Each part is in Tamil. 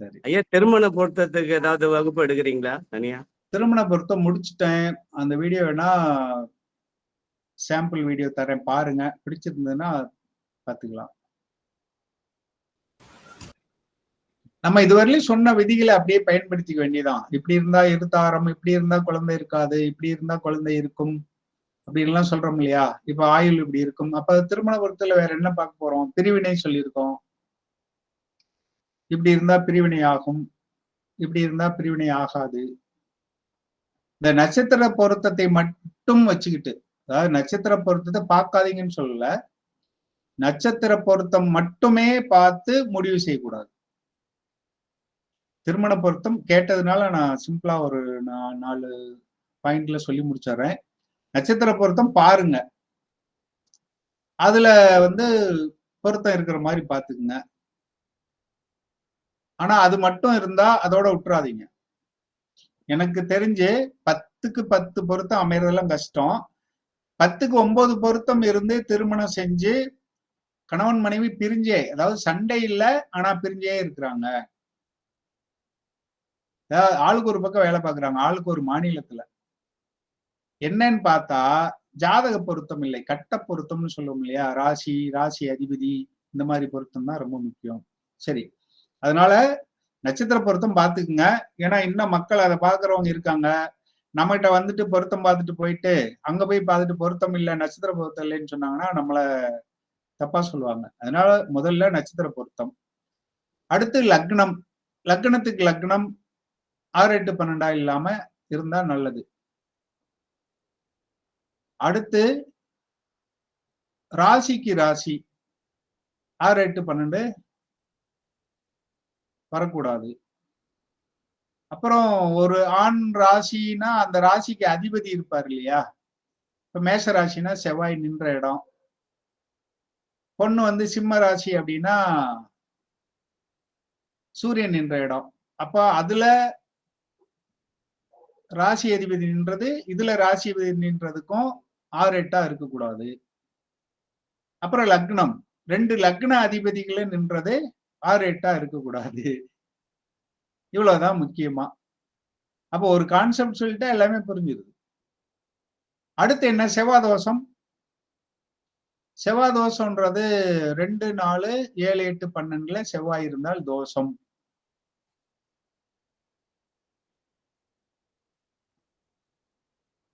சரி. ஐயா திருமண பொருத்தத்துக்கு ஏதாவது வகுப்பு எடுக்கிறீங்களா தனியா? திருமண பொருத்தம் முடிச்சிட்டேன். அந்த வீடியோ வேணா சாம்பிள் வீடியோ தரேன் பாருங்க. பிடிச்சிருந்ததுன்னா பாத்துக்கலாம். நம்ம இதுவரையிலும் சொன்ன விதிகளை அப்படியே பயன்படுத்திக்க வேண்டியதான் இப்படி இருந்தா இருதாரம் இப்படி இருந்தா குழந்தை இருக்காது இப்படி இருந்தா குழந்தை இருக்கும் அப்படின்லாம் சொல்றோம் இல்லையா? இப்ப ஆயுள் இப்படி இருக்கும். அப்ப திருமண பொருத்தத்துல வேற என்ன பார்க்க போறோம்? பிரிவினை சொல்லியிருக்கோம். இப்படி இருந்தா பிரிவினை ஆகும். இப்படி இருந்தா பிரிவினை ஆகாது. இந்த நட்சத்திர பொருத்தத்தை மட்டும் வச்சுக்கிட்டு அதாவது நட்சத்திர பொருத்தத்தை பார்க்காதீங்கன்னு சொல்லல. நட்சத்திர பொருத்தம் மட்டுமே பார்த்து முடிவு செய்யக்கூடாது. திருமண பொருத்தம் கேட்டதுனால நான் சிம்பிளா ஒரு நா- நாலு பாயிண்ட்ல சொல்லி முடிச்சிடுறேன். நட்சத்திர பொருத்தம் பாருங்க. அதுல வந்து பொருத்தம் இருக்கிற மாதிரி பாத்துக்குங்க ஆனா அது மட்டும் இருந்தா அதோட விட்டுறாதீங்க எனக்கு தெரிஞ்சு பத்துக்கு பத்து பொருத்தம் அமையறதெல்லாம் கஷ்டம். பத்துக்கு ஒன்பது பொருத்தம் இருந்து திருமணம் செஞ்சு கணவன் மனைவி பிரிஞ்சே அதாவது சண்டை இல்லை ஆனா பிரிஞ்சே இருக்கிறாங்க. அதாவது ஆளுக்கு ஒரு பக்கம் வேலை பார்க்குறாங்க ஆளுக்கு ஒரு மாநிலத்துல. என்னன்னு பார்த்தா ஜாதக பொருத்தம் இல்லை கட்ட பொருத்தம்னு சொல்லுவோம் இல்லையா? ராசி ராசி அதிபதி இந்த மாதிரி பொருத்தம் தான் ரொம்ப முக்கியம். சரி அதனால நட்சத்திர பொருத்தம் பார்த்துக்குங்க. ஏன்னா இன்னும் மக்கள் அதை பார்க்கறவங்க இருக்காங்க. நம்மகிட்ட வந்துட்டு பொருத்தம் பார்த்துட்டு போயிட்டு அங்க போய் பார்த்துட்டு பொருத்தம் இல்லை நட்சத்திர பொருத்தம் இல்லைன்னு சொன்னாங்கன்னா நம்மள தப்பா சொல்லுவாங்க. அதனால முதல்ல நட்சத்திர பொருத்தம். அடுத்து லக்னம். லக்னத்துக்கு லக்னம் ஆறு எட்டு பன்னெண்டா இல்லாம இருந்தா நல்லது. அடுத்து ராசிக்கு ராசி. ஆறு எட்டு பன்னெண்டு வரக்கூடாது. அப்புறம் ஒரு ஆண் ராசினா அந்த ராசிக்கு அதிபதி இருப்பார் இல்லையா? இப்ப மேஷ ராசினா செவ்வாய் நின்ற இடம். பொண்ணு வந்து சிம்ம ராசி அப்படின்னா சூரியன் நின்ற இடம். அப்ப அதுல ராசி அதிபதி நின்றது இதுல ராசி அதிபதி நின்றதுக்கும் ஆறு எட்டா இருக்கக்கூடாது. அப்புறம் லக்னம். ரெண்டு லக்ன அதிபதிகளே நின்றது ஆறு எட்டா இருக்கக்கூடாது. இவ்வளவுதான் முக்கியமா. அப்போ ஒரு கான்செப்ட் சொல்லிட்டா எல்லாமே புரிஞ்சிருது. அடுத்து என்ன? செவ்வாதோஷம். செவ்வாதோஷம்ன்றது ரெண்டு நாலு ஏழு எட்டு பன்னெண்டுல செவ்வாய் இருந்தால் தோஷம்.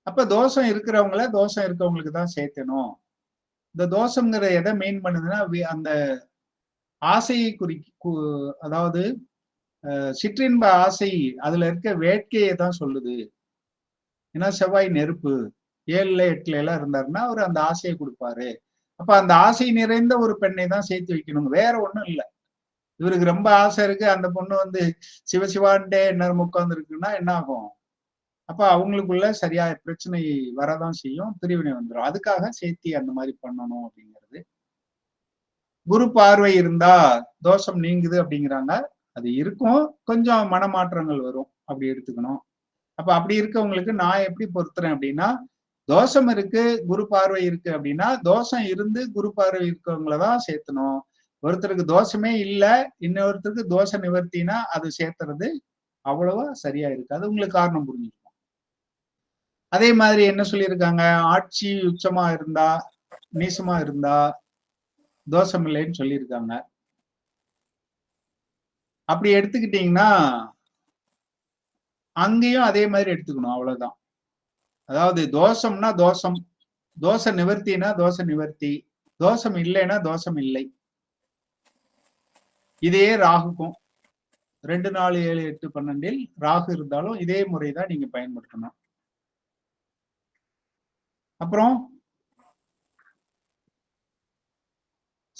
அப்ப தோஷம் இருக்கிறவங்கள தோஷம் இருக்கவங்களுக்கு தான் சேர்த்தணும். இந்த தோஷம்ங்கிற எதை மெயின் பண்ணுதுன்னா வி- அந்த ஆசையை குறி கு- அதாவது சிற்றின்ப ஆசை அதுல இருக்க வேட்கையை தான் சொல்லுது. ஏன்னா செவ்வாய் நெருப்பு. ஏழுல எட்டுல எல்லாம் இருந்தாருன்னா அவர் அந்த ஆசையை கொடுப்பாரு. அப்ப அந்த ஆசை நிறைந்த ஒரு பெண்ணை தான் சேர்த்து வைக்கணும். வேற ஒண்ணும் இல்லை. இவருக்கு ரொம்ப ஆசை இருக்கு. அந்த பொண்ணு வந்து சிவசிவான்டே என்ன உட்கார்ந்து இருக்குன்னா என்ன ஆகும்? அப்ப அவங்களுக்குள்ள சரியா பிரச்சனை வரதான் செய்யும். பிரிவினை வந்துடும் அதுக்காக சேர்த்தி அந்த மாதிரி பண்ணணும் அப்படிங்கிறது குரு பார்வை இருந்தா தோஷம் நீங்குது அப்படிங்கிறாங்க. அது இருக்கும். கொஞ்சம் மனமாற்றங்கள் வரும். அப்படி எடுத்துக்கணும். அப்ப அப்படி இருக்கவங்களுக்கு நான் எப்படி பொறுத்துறேன் அப்படின்னா தோஷம் இருக்கு குரு பார்வை இருக்கு அப்படின்னா தோஷம் இருந்து குரு பார்வை இருக்கவங்கள தான் சேர்த்தணும். ஒருத்தருக்கு தோஷமே இல்லை இன்னொருத்தருக்கு தோஷ நிவர்த்தினா அது சேர்த்துறது அவ்வளவா சரியா இருக்காது. உங்களுக்கு காரணம் புரிஞ்சுக்கணும் அதே மாதிரி என்ன சொல்லியிருக்காங்க? ஆட்சி உச்சமா இருந்தா நீசமா இருந்தா தோஷம் இல்லைன்னு சொல்லியிருக்காங்க. அப்படி எடுத்துக்கிட்டீங்கன்னா அங்கேயும் அதே மாதிரி எடுத்துக்கணும் அவ்வளவுதான். அதாவது தோஷம்னா தோஷம் தோஷ நிவர்த்தினா தோஷ நிவர்த்தி தோஷம் இல்லைன்னா தோஷம் இல்லை. இதே ராகுக்கும் ரெண்டு நாலு ஏழு எட்டு பன்னெண்டில் ராகு இருந்தாலும் இதே முறை தான் நீங்க பயன்படுத்தணும். அப்புறம்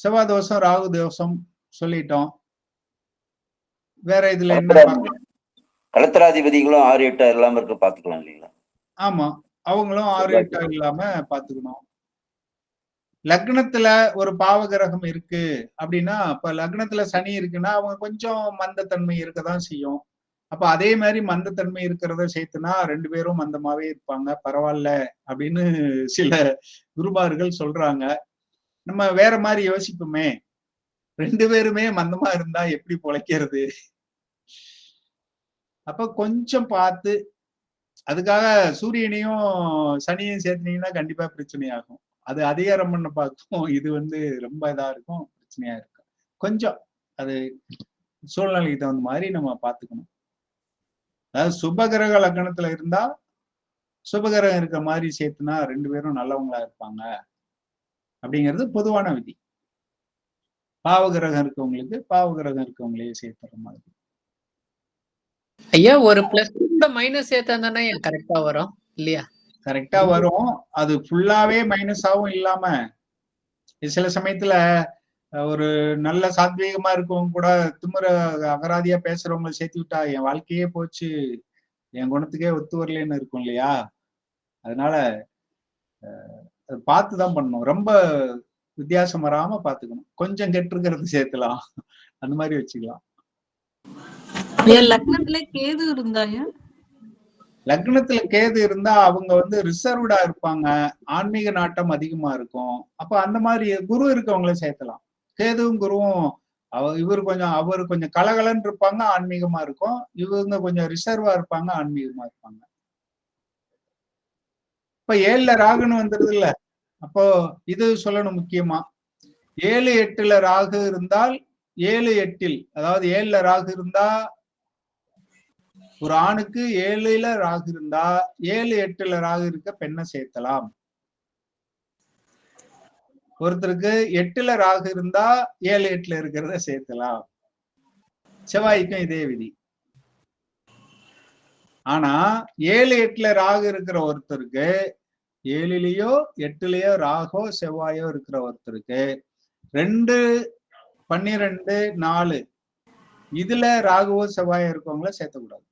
செவ்வாய் தோஷம் ராகு தோஷம் சொல்லிட்டோம். வேற இதுல என்ன கலத்திராதிபதிகளும் ஆறு எட்டா இல்லாம இருக்க பாத்துக்கலாம் இல்லைங்களா? ஆமா. அவங்களும் ஆறு எட்டா இல்லாம பாத்துக்கணும் லக்னத்துல ஒரு பாவகிரகம் இருக்கு அப்படின்னா அப்ப லக்னத்துல சனி இருக்குன்னா அவங்க கொஞ்சம் மந்தத்தன்மை இருக்கதான் செய்யும். அப்ப அதே மாதிரி மந்தத்தன்மை இருக்கிறத சேர்த்துனா ரெண்டு பேரும் மந்தமாவே இருப்பாங்க. பரவாயில்ல அப்படின்னு சில குருமார்கள் சொல்றாங்க. நம்ம வேற மாதிரி யோசிப்போமே. ரெண்டு பேருமே மந்தமா இருந்தா எப்படி பொழைக்கிறது? அப்ப கொஞ்சம் பார்த்து அதுக்காக சூரியனையும் சனியும் சேர்த்துனீங்கன்னா கண்டிப்பா பிரச்சனையாகும். அது அதிகாரம் பண்ண பார்க்கும் இது வந்து ரொம்ப இதா இருக்கும் பிரச்சனையா இருக்கும். கொஞ்சம் அது சூழ்நிலைக்கு தகுந்த மாதிரி நம்ம பார்த்துக்கணும். அதாவது சுபகிரக லக்னத்துல இருந்தா சுபகிரகம் இருக்கிற மாதிரி சேர்த்துனா ரெண்டு பேரும் நல்லவங்களா இருப்பாங்க. அப்படிங்கிறது பொதுவான விதி. பாவகிரகம் இருக்கவங்களுக்கு பாவகிரகம் இருக்கவங்களையே சேர்த்துற மாதிரி. ஐயா ஒரு பிளஸ் மைனஸ் சேர்த்தா தானே கரெக்டா வரும் இல்லையா? கரெக்டா வரும். அது ஃபுல்லாவே மைனஸாவும் இல்லாம சில சமயத்துல ஒரு நல்ல சாத்வீகமா இருக்கவங்க கூட திமிர அகராதியா பேசுறவங்க சேர்த்து விட்டா என் வாழ்க்கையே போச்சு என் குணத்துக்கே ஒத்து வரலன்னு இருக்கும் இல்லையா? அதனால பார்த்து தான் பண்ணணும். ரொம்ப வித்தியாசம் வராம பாத்துக்கணும் கொஞ்சம் கெட்டிருக்கிறது சேர்த்துலாம். அந்த மாதிரி வச்சுக்கலாம். லக்னத்துல கேது இருந்தாயா லக்னத்துல கேது இருந்தா அவங்க வந்து ரிசர்வ்டா இருப்பாங்க. ஆன்மீக நாட்டம் அதிகமா இருக்கும். அப்ப அந்த மாதிரி குரு இருக்கவங்கள சேர்த்தலாம். கேதுவும் குருவும் அவ இவர் கொஞ்சம் அவர் கொஞ்சம் கலகலன்னு இருப்பாங்க ஆன்மீகமா இருக்கும். இவங்க கொஞ்சம் ரிசர்வா இருப்பாங்க ஆன்மீகமா இருப்பாங்க. இப்ப ஏழுல ராகுன்னு வந்துருது இல்ல. அப்போ இது சொல்லணும் முக்கியமா. ஏழு எட்டுல ராகு இருந்தால் ஏழு எட்டில் அதாவது ஏழுல ராகு இருந்தா ஒரு ஆணுக்கு ஏழுல ராகு இருந்தா ஏழு எட்டுல ராகு இருக்க பெண்ணை சேர்த்தலாம். ஒருத்தருக்கு எட்டுல ராகு இருந்தா ஏழு எட்டுல இருக்கிறத சேர்த்தலாம். செவ்வாய்க்கும் இதே விதி. ஆனா ஏழு எட்டுல ராகு இருக்கிற ஒருத்தருக்கு ஏழுலயோ எட்டுலயோ ராகோ செவ்வாயோ இருக்கிற ஒருத்தருக்கு. ரெண்டு பன்னிரெண்டு நாலு. இதுல ராகுவோ செவ்வாயோ இருக்கவங்கள சேர்த்தக்கூடாது.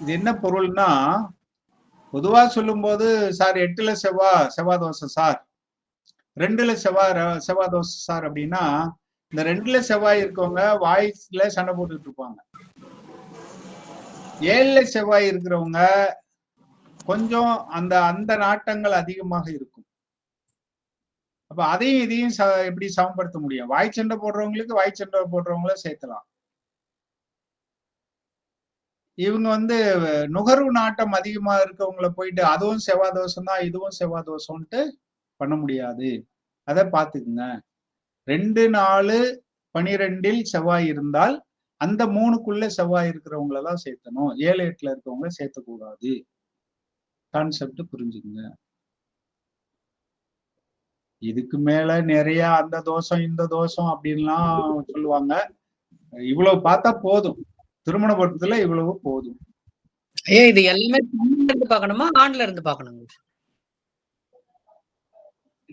இது என்ன பொருள்னா பொதுவா சொல்லும்போது சார் எட்டுல செவ்வா செவ்வா தோசை சார். ரெண்டுல செவ்வா ர- செவ்வா தோசை சார் அப்படின்னா இந்த ரெண்டுல செவ்வாய் இருக்கவங்க வாய்ஸ்ல சண்டை போட்டுட்டு இருப்பாங்க. ஏழுல செவ்வாய் இருக்கிறவங்க கொஞ்சம் அந்த அந்த நாட்டங்கள் அதிகமாக இருக்கும். அப்ப அதையும் இதையும் ச- எப்படி சமப்படுத்த முடியும்? வாய் சண்டை போடுறவங்களுக்கு வாய் சண்டை போடுறவங்கள சேர்த்தலாம். இவங்க வந்து நுகர்வு நாட்டம் அதிகமா இருக்கவங்கள போயிட்டு அதுவும் செவ்வாய் தோஷம் தான் இதுவும் செவ்வாய் தோஷம்ன்ட்டு பண்ண முடியாது. அதை பார்த்துக்குங்க ரெண்டு நாலு பனிரெண்டில் செவ்வாய் இருந்தால் அந்த மூணுக்குள்ள செவ்வாய் இருக்கிறவங்கள தான் சேர்த்தணும். ஏழு எட்டுல இருக்கவங்கள சேர்த்தக்கூடாது. கான்செப்ட் புரிஞ்சுக்குங்க. இதுக்கு மேல நிறைய அந்த தோஷம் இந்த தோஷம் அப்படின்லாம் சொல்லுவாங்க. இவ்வளவு பார்த்தா போதும். திருமண பொருத்தத்துல இவ்வளவு போதும். ஐயா இது எல்லாமே இருந்து பார்க்கணுமா ஆண்ல இருந்து பார்க்கணுங்க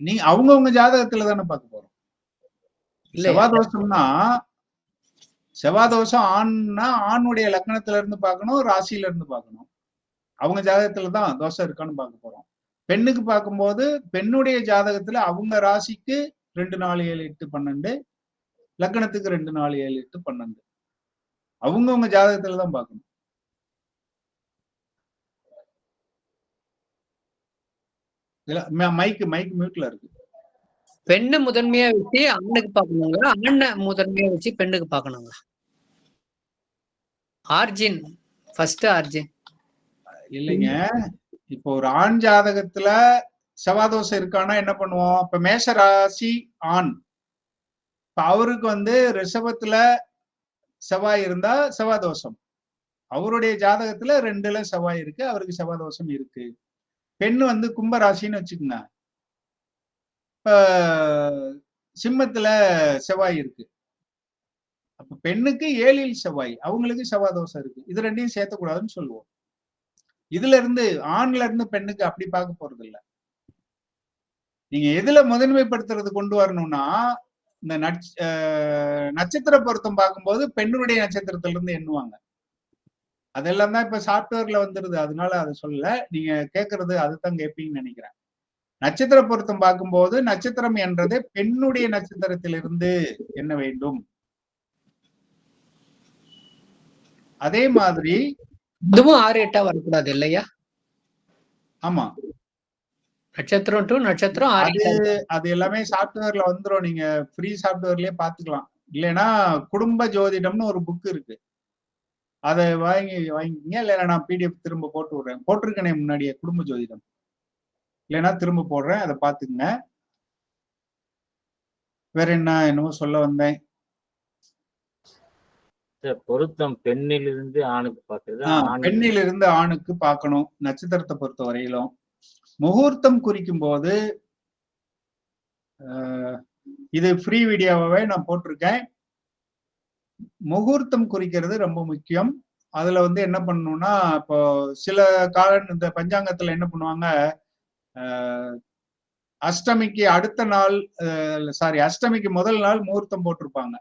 நீ அவங்கவங்க ஜாதகத்துல தானே பார்க்க போறோம். இல்ல. செவ்வாய் தோஷம்னா செவ்வாய் தோஷம் ஆண்னா ஆணுடைய லக்னத்துல இருந்து பார்க்கணும் ராசியில இருந்து பார்க்கணும். அவங்க ஜாதகத்துல தான் தோஷம் இருக்கான்னு பார்க்க போறோம். பெண்ணுக்கு பார்க்கும்போது பெண்ணுடைய ஜாதகத்துல அவங்க ராசிக்கு ரெண்டு நாலு ஏழு எட்டு பன்னெண்டு லக்னத்துக்கு ரெண்டு நாலு ஏழு எட்டு பன்னெண்டு. அவங்கவுங்க ஜாதகத்துல தான் பார்க்கணும். இல்ல மைக்கு மைக் மியூட்ல இருக்கு. பெண்ணு முதன்மையா வச்சு ஆணுக்கு பாக்கணுங்களா ஆண்ண முதன்மையா வச்சு பெண்ணுக்கு பாக்கணுங்களா ஆர்ஜின் ஃபர்ஸ்ட் ஆர்ஜின். இல்லைங்க. இப்போ ஒரு ஆண் ஜாதகத்துல செவ்வாதோஷம் இருக்கானா என்ன பண்ணுவோம்? இப்ப மேஷ ராசி ஆண். இப்ப அவருக்கு வந்து ரிஷபத்துல செவ்வாய் இருந்தா செவ்வாதோஷம் அவருடைய ஜாதகத்துல ரெண்டுல செவ்வாய் இருக்கு அவருக்கு செவ்வாதோஷம் இருக்கு. பெண் வந்து கும்ப ராசின்னு வச்சுக்கோங்க. இப்ப சிம்மத்துல செவ்வாய் இருக்கு. அப்ப பெண்ணுக்கு ஏழில் செவ்வாய் அவங்களுக்கு செவ்வாதோஷம் இருக்கு. இது ரெண்டையும் சேர்த்தக்கூடாதுன்னு சொல்லுவோம். இதுல இருந்து ஆண்ல இருந்து பெண்ணுக்கு அப்படி பார்க்க போறது இல்ல நீங்க எதுல முதன்மைப்படுத்துறது கொண்டு வரணும்னா இந்த நட்ச அஹ் நட்சத்திர பொருத்தம் பார்க்கும்போது பெண்ணுடைய நட்சத்திரத்துல இருந்து எண்ணுவாங்க. அதெல்லாம் தான் இப்ப சாப்ட்வேர்ல வந்துருது. அதனால அதை சொல்லல. நீங்க கேட்கறது அதுதான் கேட்பீங்கன்னு நினைக்கிறேன். நட்சத்திர பொருத்தம் பார்க்கும்போது நட்சத்திரம் என்றது பெண்ணுடைய நட்சத்திரத்திலிருந்து என்ன வேண்டும். அதே மாதிரி இதுவும் ஆறு எட்டா வரக்கூடாது இல்லையா? ஆமா. நட்சத்திரம் டு நட்சத்திரம் அது அது எல்லாமே சாஃப்ட்வேர்ல வந்துரும். நீங்க ஃப்ரீ சாஃப்ட்வேர்லயே பாத்துக்கலாம். இல்லைன்னா குடும்ப ஜோதிடம்னு ஒரு புக் இருக்கு. அதை வாங்கி வாங்கிக்கிங்க. இல்லைன்னா நான் பிடிஎஃப் திரும்ப போட்டு விடுறேன். போட்டிருக்கேனே முன்னாடியே குடும்ப ஜோதிடம். இல்லைன்னா திரும்ப போடுறேன். அதை பார்த்துக்குங்க வேற என்ன என்னவோ சொல்ல வந்தேன். பொருத்தம் பெண்ணிலிருந்து ஆணுக்கு பார்க்கறது பெண்ணிலிருந்து ஆணுக்கு பார்க்கணும். நட்சத்திரத்தை பொறுத்த வரையிலும். முகூர்த்தம் குறிக்கும் போது ஆஹ், இது ஃப்ரீ வீடியோவாவே நான் போட்டிருக்கேன். முகூர்த்தம் குறிக்கிறது ரொம்ப முக்கியம். அதுல வந்து என்ன பண்ணணும்னா இப்போ சில கால இந்த பஞ்சாங்கத்துல என்ன பண்ணுவாங்க ஆஹ், அஷ்டமிக்கு அடுத்த நாள் சாரி அஷ்டமிக்கு முதல் நாள் முகூர்த்தம் போட்டிருப்பாங்க.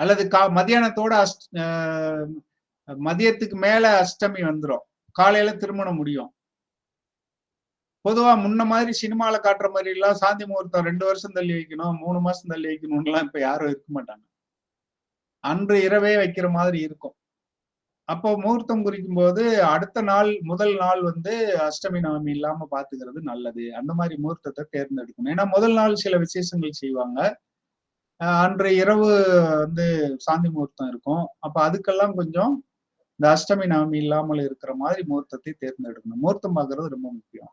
அல்லது கா மத்தியானத்தோட அஷ்ட ஆஹ், மதியத்துக்கு மேல அஷ்டமி வந்துரும். காலையில திருமணம் முடியும். பொதுவா முன்ன மாதிரி சினிமால காட்டுற மாதிரி எல்லாம் சாந்தி முகூர்த்தம் ரெண்டு வருஷம் தள்ளி வைக்கணும் மூணு மாசம் தள்ளி வைக்கணும்லாம் இப்ப யாரும் இருக்க மாட்டாங்க. அன்று இரவே வைக்கிற மாதிரி இருக்கும். அப்போ முகூர்த்தம் குறிக்கும் போது அடுத்த நாள் முதல் நாள் வந்து அஷ்டமி நவமி இல்லாம பாத்துக்கிறது நல்லது. அந்த மாதிரி முகூர்த்தத்தை தேர்ந்தெடுக்கணும். ஏன்னா முதல் நாள் சில விசேஷங்கள் செய்வாங்க. அன்று இரவு வந்து சாந்தி முகூர்த்தம் இருக்கும். அப்ப அதுக்கெல்லாம் கொஞ்சம் இந்த அஷ்டமி நவமி இல்லாமல் இருக்கிற மாதிரி முகூர்த்தத்தை தேர்ந்தெடுக்கணும். முகூர்த்தம் பார்க்கறது ரொம்ப முக்கியம்.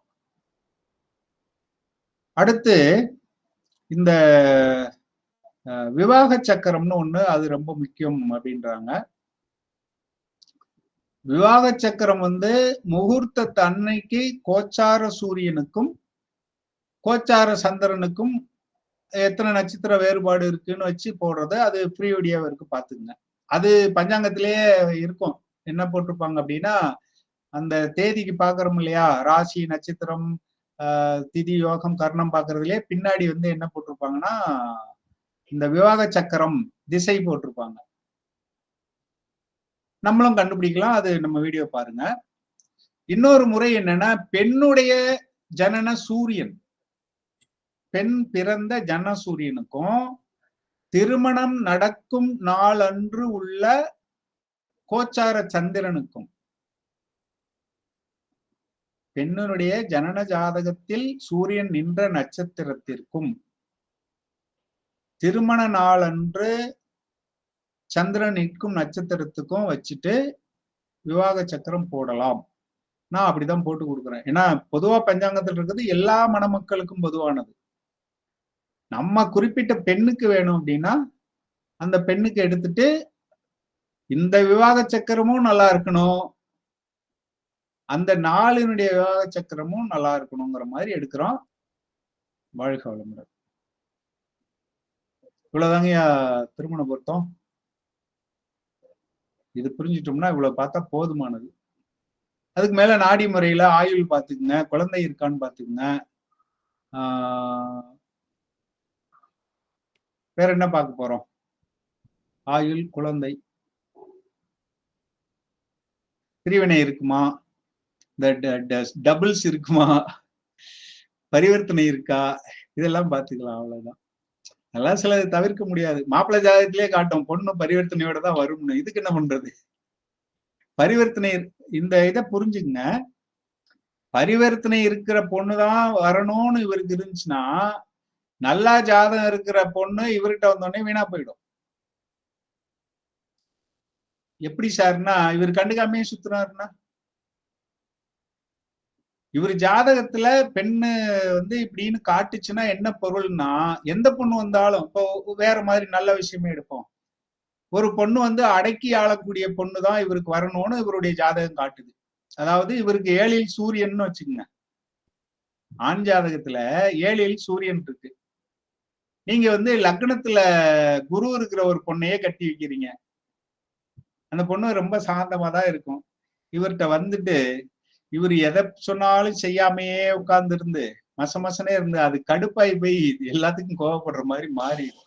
அடுத்து இந்த விவாக சக்கரம்னு ஒண்ணு அது ரொம்ப முக்கியம் அப்படின்றாங்க. விவாக சக்கரம் வந்து முகூர்த்த அன்னைக்கு கோச்சார சூரியனுக்கும் கோச்சார சந்திரனுக்கும் எத்தனை நட்சத்திர வேறுபாடு இருக்குன்னு வச்சு போடுறது அது ஃப்ரீ வீடியோவா இருக்கு பாத்துங்க அது பஞ்சாங்கத்திலேயே இருக்கும். என்ன போட்டிருப்பாங்க அப்படின்னா அந்த தேதிக்கு பாக்குறோம் இல்லையா? ராசி நட்சத்திரம் ஆஹ் திதி யோகம் கர்ணம் பாக்குறதுலயே பின்னாடி வந்து என்ன போட்டிருப்பாங்கன்னா இந்த விவாக சக்கரம் திசை போட்டிருப்பாங்க. நம்மளும் கண்டுபிடிக்கலாம். அது நம்ம வீடியோ பாருங்க. இன்னொரு முறை என்னன்னா பெண்ணுடைய ஜனன சூரியன். பெண் பிறந்த ஜன சூரியனுக்கும் திருமணம் நடக்கும் நாளன்று உள்ள கோச்சார சந்திரனுக்கும். பெண்ணினுடைய ஜனன ஜாதகத்தில் சூரியன் நின்ற நட்சத்திரத்திற்கும் திருமண நாளன்று சந்திரன் நிற்கும் நட்சத்திரத்துக்கும் வச்சுட்டு விவாக சக்கரம் போடலாம். நான் அப்படிதான் போட்டு கொடுக்குறேன். ஏன்னா பொதுவா பஞ்சாங்கத்தில் இருக்கிறது எல்லா மணமக்களுக்கும் பொதுவானது. நம்ம குறிப்பிட்ட பெண்ணுக்கு வேணும் அப்படின்னா அந்த பெண்ணுக்கு எடுத்துட்டு இந்த விவாக சக்கரமும் நல்லா இருக்கணும். அந்த நாளினுடைய விவாக சக்கரமும் நல்லா இருக்கணுங்கிற மாதிரி எடுக்கிறோம். வாழ்க வளமுடன். இவ்வளவுதாங்க திருமண பொருத்தம். இது புரிஞ்சிட்டோம்னா இவ்வளவு பார்த்தா போதுமானது. அதுக்கு மேல நாடி முறையில ஆயுள் பாத்துக்குங்க குழந்தை இருக்கான்னு பாத்துக்குங்க ஆஹ் வேற என்ன பார்க்க போறோம்? ஆயுள் குழந்தை. பிரிவினை இருக்குமா? இந்த டபுள்ஸ் இருக்குமா? பரிவர்த்தனை இருக்கா? இதெல்லாம் பார்த்துக்கலாம் அவ்வளவுதான். அதெல்லாம் சில தவிர்க்க முடியாது. மாப்பிள்ளை ஜாதகத்திலே காட்டும் பொண்ணு பரிவர்த்தனையோட தான் வரும்னு. இதுக்கு என்ன பண்றது? பரிவர்த்தனை இந்த இதை புரிஞ்சுங்க பரிவர்த்தனை இருக்கிற பொண்ணுதான் வரணும்னு இவருக்கு இருந்துச்சுன்னா நல்லா ஜாதகம் இருக்கிற பொண்ணு இவர்கிட்ட வந்தோடனே வீணா போயிடும். எப்படி சார்னா இவர் கண்டுக்காமையே சுத்துறாருன்னா இவர் ஜாதகத்துல பெண்ணு வந்து இப்படின்னு காட்டுச்சுன்னா என்ன பொருள்னா எந்த பொண்ணு வந்தாலும் இப்போ வேற மாதிரி நல்ல விஷயமே எடுப்போம். ஒரு பொண்ணு வந்து அடக்கி ஆளக்கூடிய பொண்ணு தான் இவருக்கு வரணும்னு இவருடைய ஜாதகம் காட்டுது. அதாவது இவருக்கு ஏழில் சூரியன் வச்சுக்கோங்க. ஆண் ஜாதகத்துல ஏழில் சூரியன் இருக்கு. நீங்க வந்து லக்னத்துல குரு இருக்கிற ஒரு பொண்ணையே கட்டி வைக்கிறீங்க. அந்த பொண்ணு ரொம்ப சாந்தமா தான் இருக்கும். இவர்கிட்ட வந்துட்டு இவர் எதை சொன்னாலும் செய்யாமையே உட்கார்ந்து இருந்து மச மசனே இருந்து அது கடுப்பாய் போய் எல்லாத்துக்கும் கோவப்படுற மாதிரி மாறிடும்.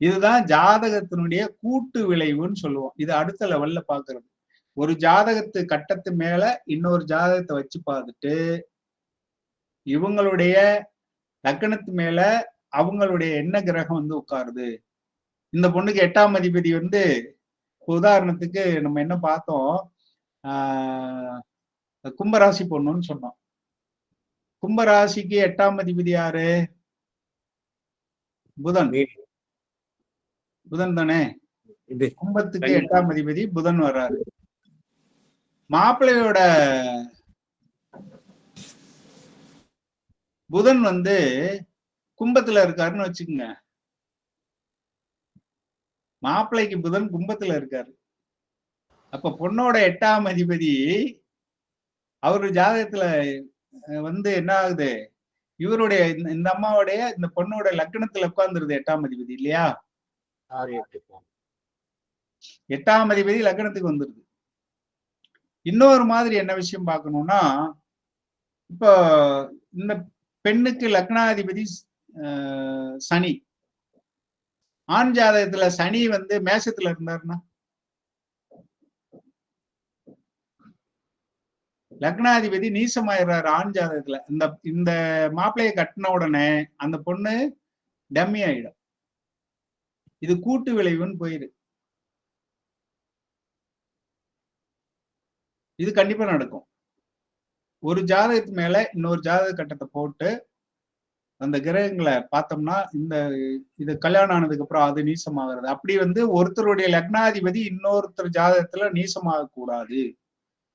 இதுதான் ஜாதகத்தினுடைய கூட்டு விளைவுன்னு சொல்லுவோம். இது அடுத்த லெவல்ல பாக்குறது ஒரு ஜாதகத்து கட்டத்து மேல இன்னொரு ஜாதகத்தை வச்சு பார்த்துட்டு இவங்களுடைய லக்கணத்து மேல அவங்களுடைய என்ன கிரகம் வந்து உட்காருது? இந்த பொண்ணுக்கு எட்டாம் அதிபதி வந்து உதாரணத்துக்கு நம்ம என்ன பார்த்தோம்? ஆஹ் கும்பராசி பொண்ணுன்னு சொன்னோம். கும்பராசிக்கு எட்டாம் அதிபதி யாரு? புதன். புதன் தானே? கும்பத்துக்கு. எட்டாம் அதிபதி புதன் வர்றாரு. மாப்பிள்ளையோட புதன் வந்து கும்பத்துல இருக்காருன்னு வச்சுக்கோங்க. மாப்பிள்ளைக்கு புதன் கும்பத்துல இருக்காரு. அப்ப பொண்ணோட எட்டாம் அதிபதி அவரு ஜாதகத்துல வந்து என்ன ஆகுது? இவருடைய இந்த- அம்மாவுடைய இந்த பொண்ணோட லக்னத்துல உட்கார்ந்துருது எட்டாம் அதிபதி இல்லையா? எட்டாம் அதிபதி லக்னத்துக்கு வந்துருது. இன்னொரு மாதிரி என்ன விஷயம் பார்க்கணும்னா இப்போ இந்த பெண்ணுக்கு லக்னாதிபதி சனி. ஆண் ஜாதகத்துல சனி வந்து மேசத்துல இருந்தாருன்னா? லக்னாதிபதி நீசமாயிடுறாரு ஆண் ஜாதகத்துல. இந்த இந்த மாப்பிள்ளைய கட்டின உடனே அந்த பொண்ணு டம்மி ஆயிடும். இது கூட்டு விளைவுன்னு போயிரு. இது கண்டிப்பா நடக்கும். ஒரு ஜாதகத்து மேல இன்னொரு ஜாதக கட்டத்தை போட்டு அந்த கிரகங்களை பார்த்தோம்னா இந்த இது கல்யாணம் ஆனதுக்கு அப்புறம் அது நீசமாகிறது. அப்படி வந்து ஒருத்தருடைய லக்னாதிபதி இன்னொருத்தர் ஜாதகத்துல நீசமாக கூடாது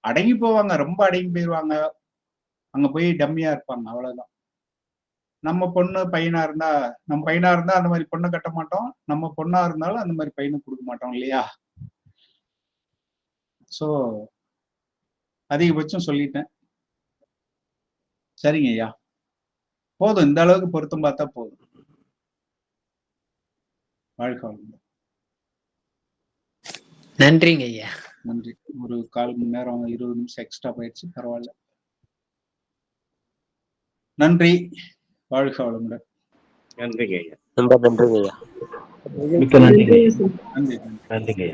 அடங்கி போவாங்க ரொம்ப அடங்கி போயிடுவாங்க அங்க போய் டம்மியா இருப்பாங்க அவ்வளவுதான். நம்ம பொண்ணு பையனா இருந்தா நம்ம பையனா இருந்தா அந்த மாதிரி பொண்ணை கட்ட மாட்டோம். நம்ம பொண்ணா இருந்தாலும் அந்த மாதிரி பையனை கொடுக்க மாட்டோம் இல்லையா? சோ அதிகபட்சம் சொல்லிட்டேன். சரிங்க ஐயா. போதும். இந்த அளவுக்கு பொருத்தம் பார்த்தா போதும். வாழ்க வளமுடன். நன்றிங்க ஐயா. நன்றி. ஒரு கால் மணி நேரம் இருபது நிமிஷம் எக்ஸ்ட்ரா போயிடுச்சு. பரவாயில்ல. நன்றி. வாழ்க வளமுடன். நன்றிங்க ஐயா. ரொம்ப நன்றிங்க ஐயா. மிக்க நன்றி நன்றி நன்றி. நன்றிங்க ஐயா.